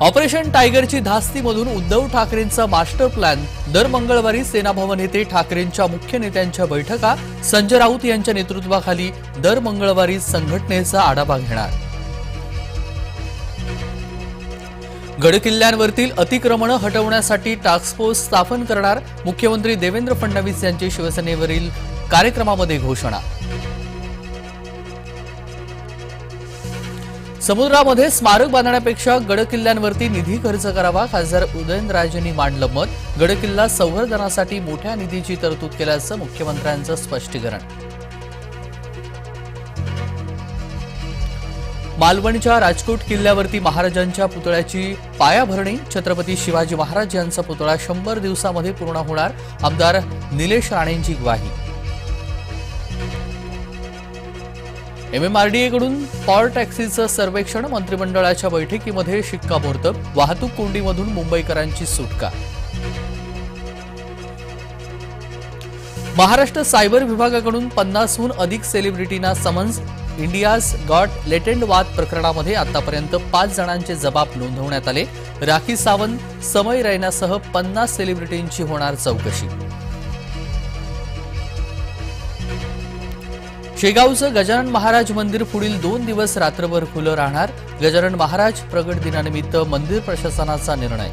Operation टायगरची धास्तीमधून उद्धव ठाकरेंचा मास्टर प्लॅन. दर मंगळवारी सेनाभवन येथे ठाकरेंच्या मुख्य नेत्यांच्या बैठका. संजय राऊत यांच्या नेतृत्वाखाली दर मंगळवारी संघटनेचा आढावा घेणार. गडकिल्ल्यांवरतील अतिक्रमणं हटवण्यासाठी टास्क फोर्स स्थापन करणार मुख्यमंत्री देवेंद्र फडणवीस यांची शिवसेनेवरील कार्यक्रमामध्ये घोषणा. समुद्रामध्ये स्मारक बांधण्यापेक्षा गडकिल्ल्यांवरती निधी खर्च करावा खासदार उदयनराजेंनी मांडलं मत. गडकिल्ला संवर्धनासाठी मोठ्या निधीची तरतूद केल्याचं मुख्यमंत्र्यांचं स्पष्टीकरण. मालवणच्या राजकोट किल्ल्यावरती महाराजांच्या पुतळ्याची पायाभरणी. छत्रपती शिवाजी महाराज यांचा पुतळा शंभर दिवसामध्ये पूर्ण होणार. आमदार निलेश राणेंची ग्वाही. एमएमआरडीएकडून पॉवर टॅक्सीचं सर्वेक्षण मंत्रिमंडळाच्या बैठकीमध्ये शिक्कामोर्तब. वाहतूक कोंडीमधून मुंबईकरांची सुटका. महाराष्ट्र सायबर विभागाकडून पन्नासहून अधिक सेलिब्रिटींना समन्स. इंडियाज गॉट लेटेंड वाद प्रकरणामध्ये आतापर्यंत पाच जणांचे जबाब नोंदवण्यात आले. राखी सावंत समय रैनासह पन्नास सेलिब्रिटींची होणार चौकशी. शेगावचं गजानन महाराज मंदिर पुढील दोन दिवस रात्रभर खुलं राहणार. गजानन महाराज प्रगट दिनानिमित्त मंदिर प्रशासनाचा निर्णय.